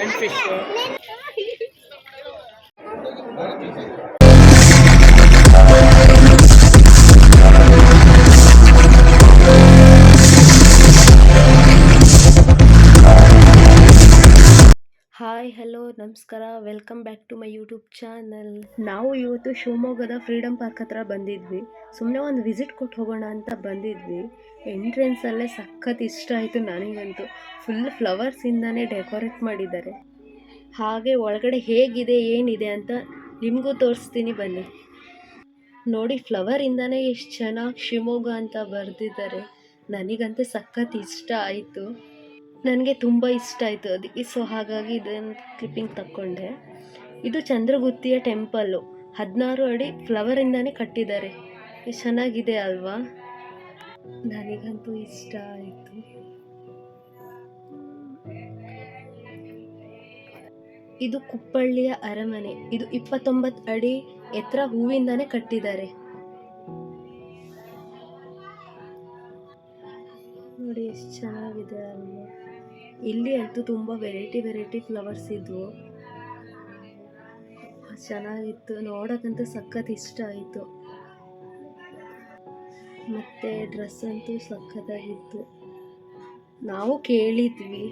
and fish. Hello, ನಮಸ್ಕಾರ. Welcome back to my YouTube channel ನಾವು ಇವತ್ತು ಶಿವಮೊಗ್ಗದ ಫ್ರೀಡಮ್ ಪಾರ್ಕ್ ಹತ್ರ ಬಂದಿದ್ವಿ. ಸುಮ್ಮನೆ ಒಂದು ವಿಸಿಟ್ ಕೊಟ್ಟು ಹೋಗೋಣ ಅಂತ ಬಂದಿದ್ವಿ. ಎಂಟ್ರೆನ್ಸಲ್ಲೇ ಸಖತ್ ಇಷ್ಟ ಆಯಿತು ನನಗಂತೂ. ಫುಲ್ ಫ್ಲವರ್ಸಿಂದನೇ ಡೆಕೋರೇಟ್ ಮಾಡಿದ್ದಾರೆ. ಹಾಗೆ ಒಳಗಡೆ ಹೇಗಿದೆ, ಏನಿದೆ ಅಂತ ನಿಮಗೂ ತೋರಿಸ್ತೀನಿ ಬನ್ನಿ. ನೋಡಿ ಫ್ಲವರಿಂದನೇ ಎಷ್ಟು ಚೆನ್ನಾಗಿ ಶಿವಮೊಗ್ಗ ಅಂತ ಬರೆದಿದ್ದಾರೆ. ನನಗಂತೂ ಸಖತ್ ಇಷ್ಟ ಆಯಿತು. ನನಗೆ ತುಂಬ ಇಷ್ಟ ಆಯಿತು ಅದಕ್ಕೆ ಸೊ, ಹಾಗಾಗಿ ಇದನ್ನು ಕ್ಲಿಪ್ಪಿಂಗ್ ತಕ್ಕೊಂಡೆ. ಇದು ಚಂದ್ರಗುತ್ತಿಯ ಟೆಂಪಲ್ಲು ಹದಿನಾರು ಅಡಿ ಫ್ಲವರಿಂದನೇ ಕಟ್ಟಿದ್ದಾರೆ. ಎಷ್ಟು ಚೆನ್ನಾಗಿದೆ ಅಲ್ವಾ? ನನಗಂತೂ ಇಷ್ಟ ಆಯಿತು. ಇದು ಕುಪ್ಪಳ್ಳಿಯ ಅರಮನೆ. ಇದು ಇಪ್ಪತ್ತೊಂಬತ್ತು ಅಡಿ ಎತ್ತರ ಹೂವಿಂದಾನೇ ಕಟ್ಟಿದ್ದಾರೆ. ನೋಡಿ, ಎಷ್ಟು ಚೆನ್ನಾಗಿದೆ ಅಲ್ವಾ? ಇಲ್ಲಿ ಅಂತೂ ತುಂಬ ವೆರೈಟಿ ವೆರೈಟಿ ಫ್ಲವರ್ಸ್ ಇದ್ವು. ಚೆನ್ನಾಗಿತ್ತು. ನೋಡೋಕ್ಕಂತೂ ಸಖತ್ ಇಷ್ಟ ಆಯಿತು. ಮತ್ತು ಡ್ರೆಸ್ ಅಂತೂ ಸಖತ್ತಾಗಿತ್ತು. ನಾವು ಕೇಳಿದ್ವಿ.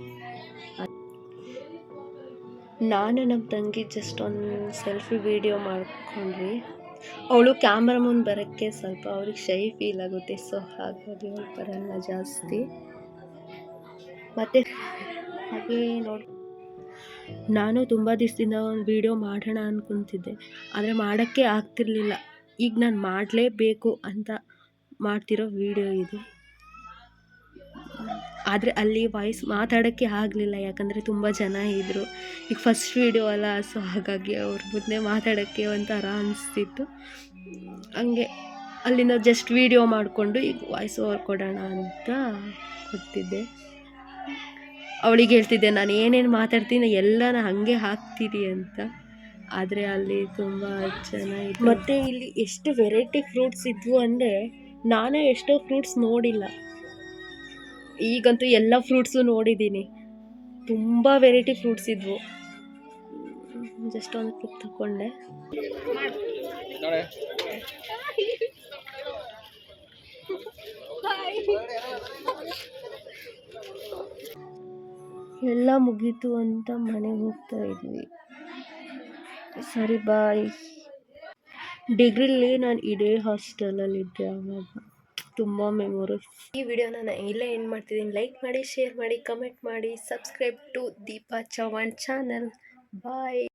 ನಾನು ನಮ್ಮ ತಂಗಿ ಜಸ್ಟ್ ಒಂದು ಸೆಲ್ಫಿ ವಿಡಿಯೋ ಮಾಡ್ಕೊಂಡ್ವಿ. ಅವಳು ಕ್ಯಾಮ್ರಾ ಮುಂದೆ ಬರೋಕ್ಕೆ ಸ್ವಲ್ಪ ಅವ್ರಿಗೆ ಶೈ ಫೀಲ್ ಆಗುತ್ತೆ. ಸೊ ಹಾಗಾಗಿ ಬರಲ್ಲ ಜಾಸ್ತಿ. ಮತ್ತು ಹಾಗೆ ನೋಡಿ. ನಾನು ತುಂಬ ದಿವಸದಿಂದ ಒಂದು ವಿಡಿಯೋ ಮಾಡೋಣ ಅಂದ್ಕೊತಿದ್ದೆ ಆದರೆ ಮಾಡೋಕ್ಕೆ ಆಗ್ತಿರಲಿಲ್ಲ. ಈಗ ನಾನು ಮಾಡಲೇಬೇಕು ಅಂತ ಮಾಡ್ತಿರೋ ವೀಡಿಯೋ ಇದು. ಆದರೆ ಅಲ್ಲಿ ವಾಯ್ಸ್ ಮಾತಾಡೋಕ್ಕೆ ಆಗಲಿಲ್ಲ. ಯಾಕಂದರೆ ತುಂಬ ಜನ ಇದ್ದರು ಈಗ ಫಸ್ಟ್ ವಿಡಿಯೋ ಅಲ್ಲ ಸೊ ಹಾಗಾಗಿ ಅವ್ರ ಮುಂದೆ ಮಾತಾಡೋಕ್ಕೆ ಒಂಥರ ಅನಿಸ್ತಿತ್ತು. ಹಂಗೆ ಅಲ್ಲಿಂದ ಜಸ್ಟ್ ವೀಡಿಯೋ ಮಾಡಿಕೊಂಡು ಈಗ ವಾಯ್ಸ್ ಓವರ್ ಕೊಡೋಣ ಅಂತ ಕೊಡ್ತಿದ್ದೆ. ಅವಳಿಗೆ ಹೇಳ್ತಿದ್ದೆ ನಾನು ಏನೇನು ಮಾತಾಡ್ತೀನಿ ಎಲ್ಲನ ಹಾಗೆ ಹಾಕ್ತೀರಿ ಅಂತ. ಆದರೆ ಅಲ್ಲಿ ತುಂಬ ಚೆನ್ನಾಗಿತ್ತು. ಮತ್ತು ಇಲ್ಲಿ ಎಷ್ಟು ವೆರೈಟಿ ಫ್ರೂಟ್ಸ್ ಇದ್ವು ಅಂದರೆ ನಾನೇ ಎಷ್ಟೋ ಫ್ರೂಟ್ಸ್ ನೋಡಿಲ್ಲ. ಈಗಂತೂ ಎಲ್ಲ ಫ್ರೂಟ್ಸು ನೋಡಿದ್ದೀನಿ. ತುಂಬ ವೆರೈಟಿ ಫ್ರೂಟ್ಸ್ ಇದ್ವು. ಜಸ್ಟ್ ಒಂದು ಕ್ಲಿಪ್ ತಗೊಂಡೆ ನೋಡಿ ಎಲ್ಲ ಮುಗೀತು ಅಂತ ಮನೆಗೆ ಹೋಗ್ತಾ ಇದ್ವಿ. ಸರಿ, ಬಾಯ್. ಡಿಗ್ರಿಲಿ ನಾನು ಇದೇ ಹಾಸ್ಟೆಲಲ್ಲಿದ್ದೆ ಆವಾಗ ತುಂಬ ಮೆಮೊರೀಸ್. ಈ ವಿಡಿಯೋನ ನಾನು ಇಲ್ಲೇ ಏನು ಮಾಡ್ತಿದ್ದೀನಿ. ಲೈಕ್ ಮಾಡಿ, ಶೇರ್ ಮಾಡಿ, ಕಮೆಂಟ್ ಮಾಡಿ, subscribe to Deepa Chavan channel. Bye.